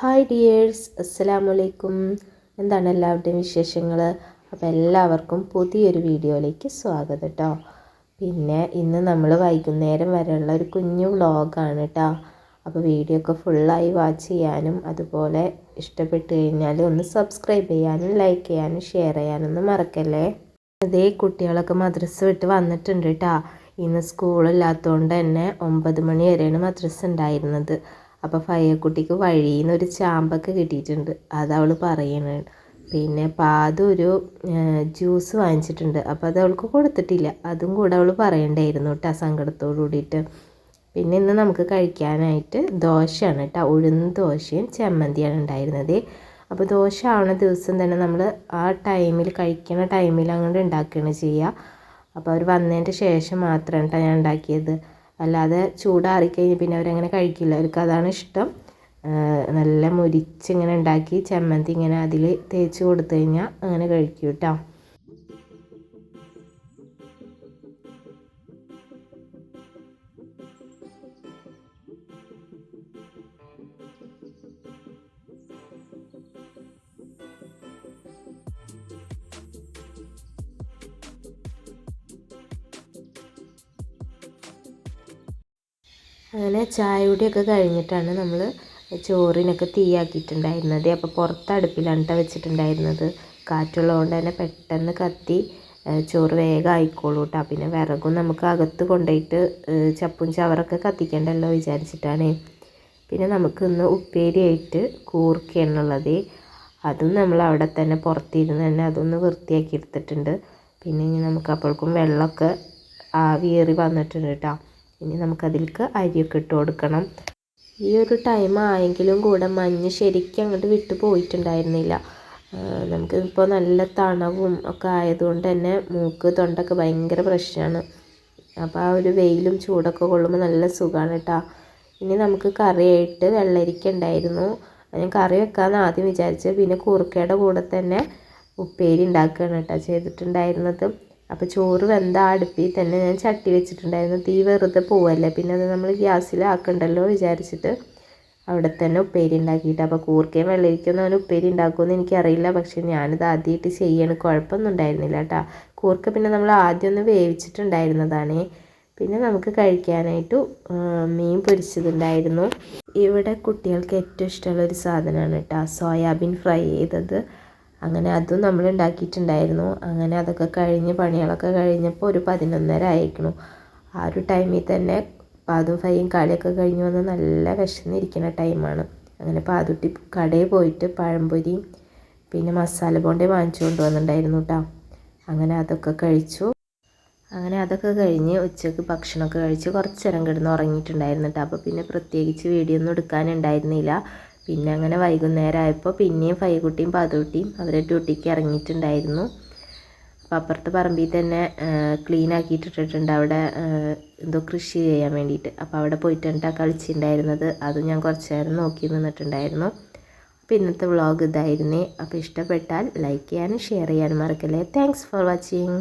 Hi dears അസ്സലാമലൈക്കും എന്താണ് എല്ലാവരുടെയും വിശേഷങ്ങൾ അപ്പോൾ എല്ലാവർക്കും പുതിയൊരു വീഡിയോയിലേക്ക് സ്വാഗതം കേട്ടോ പിന്നെ ഇന്ന് നമ്മൾ വൈകുന്നേരം വരെയുള്ള ഒരു കുഞ്ഞു വ്ളോഗാണ് കേട്ടോ അപ്പോൾ വീഡിയോ ഒക്കെ ഫുള്ളായി വാച്ച് ചെയ്യാനും അതുപോലെ ഇഷ്ടപ്പെട്ട് കഴിഞ്ഞാൽ ഒന്ന് സബ്സ്ക്രൈബ് ചെയ്യാനും ലൈക്ക് ചെയ്യാനും ഷെയർ ചെയ്യാനൊന്നും മറക്കല്ലേ? അതേ കുട്ടികളൊക്കെ മദ്രസ വിട്ട് വന്നിട്ടുണ്ട് കേട്ടോ ഇന്ന് സ്കൂളില്ലാത്തതുകൊണ്ട് തന്നെ ഒമ്പത് മണി വരെയാണ് മദ്രസ ഉണ്ടായിരുന്നത്. അപ്പോൾ ഫയ്യക്കുട്ടിക്ക് വഴിയിൽ നിന്ന് ഒരു ചാമ്പൊക്കെ കിട്ടിയിട്ടുണ്ട്. അത് അവൾ പറയുന്നുണ്ട് പിന്നെ പാതു ഒരു ജ്യൂസ് വാങ്ങിച്ചിട്ടുണ്ട്. അപ്പോൾ അത് അവൾക്ക് കൊടുത്തിട്ടില്ല. അതും കൂടെ അവൾ പറയണ്ടായിരുന്നു കേട്ടോ സങ്കടത്തോടു കൂടിയിട്ട്. പിന്നെ ഇന്ന് നമുക്ക് കഴിക്കാനായിട്ട് ദോശയാണ് കേട്ടോ ഉഴുന്ന ദോശയും ചമ്മന്തിയാണ് ഉണ്ടായിരുന്നത്. അപ്പോൾ ദോശ ആവുന്ന ദിവസം തന്നെ നമ്മൾ ആ ടൈമിൽ കഴിക്കുന്ന ടൈമിൽ അങ്ങോട്ട് ഉണ്ടാക്കുകയാണ് ചെയ്യുക അപ്പോൾ അവർ വന്നതിന്റെ ശേഷം മാത്രമാണ് കേട്ടോ ഞാൻ ഉണ്ടാക്കിയത്. അല്ലാതെ ചൂടാറിക്കഴിഞ്ഞ് പിന്നെ അവരങ്ങനെ കഴിക്കില്ല. അവർക്ക് അതാണ് ഇഷ്ടം. നല്ല മുരിച്ചിങ്ങനെ ഉണ്ടാക്കി ചമ്മന്തി ഇങ്ങനെ അതിൽ തേച്ച് കൊടുത്തു കഴിഞ്ഞാൽ അങ്ങനെ കഴിക്കും കേട്ടോ അങ്ങനെ ചായ കുടിയൊക്കെ കഴിഞ്ഞിട്ടാണ് നമ്മൾ ചോറിനൊക്കെ തീയാക്കിയിട്ടുണ്ടായിരുന്നത്. അപ്പോൾ പുറത്ത് അടുപ്പിലാണ് കേട്ടോ വെച്ചിട്ടുണ്ടായിരുന്നത്. കാറ്റുള്ളതുകൊണ്ട് തന്നെ പെട്ടെന്ന് കത്തി ചോറ് വേഗം ആയിക്കോളൂ കേട്ടോ പിന്നെ വിറകും നമുക്ക് അകത്ത് കൊണ്ടുപോയിട്ട് ചപ്പും ചവറൊക്കെ കത്തിക്കണ്ടല്ലോ വിചാരിച്ചിട്ടാണ്. പിന്നെ നമുക്ക് ഇന്ന് ഉപ്പേരിയായിട്ട് കൂർക്കയാണുള്ളത് അതും നമ്മൾ അവിടെ തന്നെ പുറത്തിരുന്ന് തന്നെ അതൊന്ന് വൃത്തിയാക്കി എടുത്തിട്ടുണ്ട്. പിന്നെ ഇനി നമുക്ക് അപ്പോഴേക്കും വെള്ളമൊക്കെ ആവിയേറി വന്നിട്ടുണ്ട് കേട്ടോ ഇനി നമുക്കതിലേക്ക് അരിയൊക്കെ ഇട്ട് കൊടുക്കണം. ഈ ഒരു ടൈം ആയെങ്കിലും കൂടെ മഞ്ഞ് ശരിക്കും അങ്ങോട്ട് വിട്ടു പോയിട്ടുണ്ടായിരുന്നില്ല. നമുക്ക് ഇപ്പോൾ നല്ല തണവും ഒക്കെ ആയതുകൊണ്ട് തന്നെ മൂക്ക് തൊണ്ടൊക്കെ ഭയങ്കര പ്രശ്നമാണ്. അപ്പോൾ ആ ഒരു വെയിലും ചൂടൊക്കെ കൊള്ളുമ്പോൾ നല്ല സുഖമാണ് കേട്ടോ ഇനി നമുക്ക് കറിയായിട്ട് വെള്ളരിക്ക ഉണ്ടായിരുന്നു. ഞാൻ കറി വെക്കാമെന്ന് ആദ്യം വിചാരിച്ചത് പിന്നെ കുറുക്കയുടെ കൂടെ തന്നെ ഉപ്പേരി ഉണ്ടാക്കുകയാണ് കേട്ടോ ചെയ്തിട്ടുണ്ടായിരുന്നത്. അപ്പോൾ ചോറ് വെന്ത അടുപ്പിൽ തന്നെ ഞാൻ ചട്ടി വെച്ചിട്ടുണ്ടായിരുന്നു. തീ വെറുതെ പോവല്ലേ. പിന്നെ അത് നമ്മൾ ഗ്യാസിലാക്കണ്ടല്ലോ വിചാരിച്ചിട്ട് അവിടെ തന്നെ ഉപ്പേരി ഉണ്ടാക്കിയിട്ട്. അപ്പോൾ കൂർക്കയും വെള്ളരിക്കൊന്നും അവന് ഉപ്പേരി ഉണ്ടാക്കുമെന്ന് എനിക്കറിയില്ല. പക്ഷേ ഞാനിത് ആദ്യമായിട്ട് ചെയ്യണം. കുഴപ്പമൊന്നും ഉണ്ടായിരുന്നില്ല കേട്ടോ. കൂർക്ക പിന്നെ നമ്മൾ ആദ്യം ഒന്ന് വേവിച്ചിട്ടുണ്ടായിരുന്നതാണ്. പിന്നെ നമുക്ക് കഴിക്കാനായിട്ട് മീൻ പൊരിച്ചതുണ്ടായിരുന്നു. ഇവിടെ കുട്ടികൾക്ക് ഏറ്റവും ഇഷ്ടമുള്ള ഒരു സാധനമാണ് കേട്ടോ സോയാബീൻ ഫ്രൈ ചെയ്തത്. അങ്ങനെ അതും നമ്മൾ ഉണ്ടാക്കിയിട്ടുണ്ടായിരുന്നു. അങ്ങനെ അതൊക്കെ കഴിഞ്ഞ് പണികളൊക്കെ കഴിഞ്ഞപ്പോൾ ഒരു പതിനൊന്നര ആയിരിക്കണു. ആ ഒരു ടൈമിൽ തന്നെ പാതും ഫൈയും കളിയൊക്കെ കഴിഞ്ഞ് വന്ന് നല്ല വിശന്നിരിക്കുന്ന ടൈമാണ് അങ്ങനെ പാതുട്ടി കടയിൽ പോയിട്ട് പഴംപൊരിയും പിന്നെ മസാല ബോണ്ടി വാങ്ങിച്ചു കൊണ്ടുവന്നിട്ടുണ്ടായിരുന്നു കേട്ടോ അങ്ങനെ അതൊക്കെ കഴിച്ചു. അങ്ങനെ അതൊക്കെ കഴിഞ്ഞ് ഉച്ചയ്ക്ക് ഭക്ഷണമൊക്കെ കഴിച്ച് കുറച്ച് നേരം കിടന്ന് ഉറങ്ങിയിട്ടുണ്ടായിരുന്നു കേട്ടോ അപ്പോൾ പിന്നെ പ്രത്യേകിച്ച് വീഡിയോ ഒന്നും എടുക്കാനുണ്ടായിരുന്നില്ല. പിന്നെ അങ്ങനെ വൈകുന്നേരം ആയപ്പോൾ പിന്നെയും ഫൈകുട്ടിയും പാതുകുട്ടിയും അവരെ ഡ്യൂട്ടിക്ക് ഇറങ്ങിയിട്ടുണ്ടായിരുന്നു. അപ്പോൾ അപ്പുറത്തെ പറമ്പിൽ തന്നെ ക്ലീൻ ആക്കിയിട്ടിട്ടുണ്ട് അവിടെ എന്തോ കൃഷി ചെയ്യാൻ വേണ്ടിയിട്ട്. അപ്പോൾ അവിടെ പോയിട്ടാണ് കളിച്ചിട്ടുണ്ടായിരുന്നത്. അതും ഞാൻ കുറച്ച് നേരം നോക്കി നിന്നിട്ടുണ്ടായിരുന്നു. അപ്പോൾ ഇന്നത്തെ വ്ളോഗ് ഇതായിരുന്നേ. അപ്പോൾ ഇഷ്ടപ്പെട്ടാൽ ലൈക്ക് ചെയ്യാനും ഷെയർ ചെയ്യാനും മറക്കല്ലേ. Thanks for watching